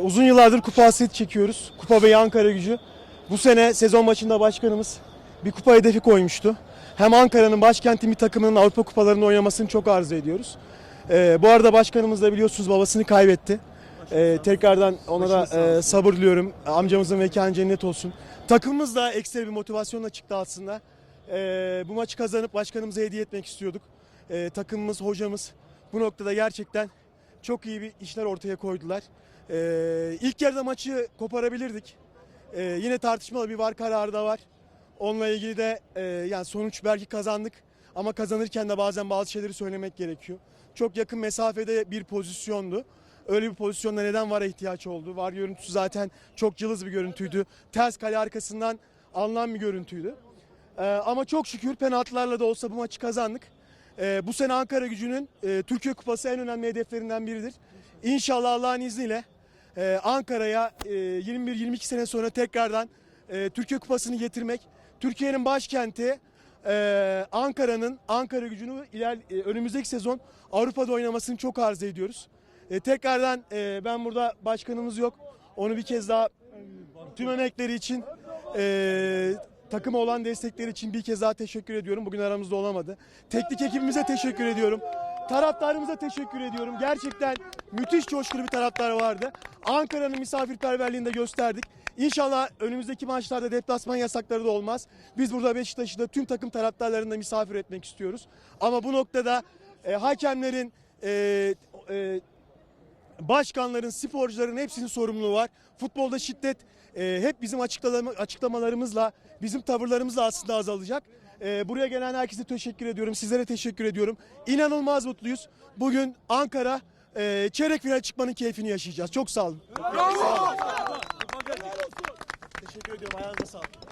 Uzun yıllardır kupa hasreti çekiyoruz. Kupa Bey Ankara gücü. Bu sene sezon maçında başkanımız bir kupa hedefi koymuştu. Hem Ankara'nın başkenti bir takımının Avrupa kupalarında oynamasını çok arzu ediyoruz. Ee, bu arada başkanımız da biliyorsunuz babasını kaybetti. Ee, tekrardan ona da e, sabır diliyorum. Amcamızın mekanı cennet olsun. Takımımız da ekstra bir motivasyonla çıktı aslında. Ee, bu maçı kazanıp başkanımıza hediye etmek istiyorduk. Ee, takımımız, hocamız bu noktada gerçekten çok iyi bir işler ortaya koydular. Ee, ilk yarıda maçı koparabilirdik. Ee, yine tartışmalı bir var kararı da var. Onunla ilgili de e, yani sonuç belki kazandık ama kazanırken de bazen bazı şeyleri söylemek gerekiyor. Çok yakın mesafede bir pozisyondu. Öyle bir pozisyonda neden VAR'a ihtiyaç oldu? VAR görüntüsü zaten çok cılız bir görüntüydü. Ters kale arkasından alınan bir görüntüydü. Ee, ama çok şükür penaltılarla da olsa bu maçı kazandık. Ee, bu sene Ankara gücünün e, Türkiye Kupası en önemli hedeflerinden biridir. İnşallah Allah'ın izniyle e, Ankara'ya e, 21-22 sene sonra tekrardan e, Türkiye Kupası'nı getirmek, Türkiye'nin başkenti e, Ankara'nın Ankara gücünü iler, e, önümüzdeki sezon Avrupa'da oynamasını çok arzu ediyoruz. E, tekrardan e, ben burada başkanımız yok. Onu bir kez daha tüm emekleri için e, takıma olan destekleri için bir kez daha teşekkür ediyorum. Bugün aramızda olamadı. Teknik ekibimize teşekkür ediyorum. Taraftarımıza teşekkür ediyorum. Gerçekten müthiş coşkulu bir taraftar vardı. Ankara'nın misafirperverliğini de gösterdik. İnşallah önümüzdeki maçlarda deplasman yasakları da olmaz. Biz burada Beşiktaş'ı da tüm takım taraftarlarını da misafir etmek istiyoruz. Ama bu noktada e, hakemlerin e, e, başkanların, sporcuların hepsinin sorumluluğu var. Futbolda şiddet e, hep bizim açıklama, açıklamalarımızla, bizim tavırlarımızla aslında azalacak. E, buraya gelen herkese teşekkür ediyorum. Sizlere teşekkür ediyorum. İnanılmaz mutluyuz. Bugün Ankara e, çeyrek final çıkmanın keyfini yaşayacağız. Çok sağ olun. Olun. Teşekkür ediyorum. Ayağınıza sağlık.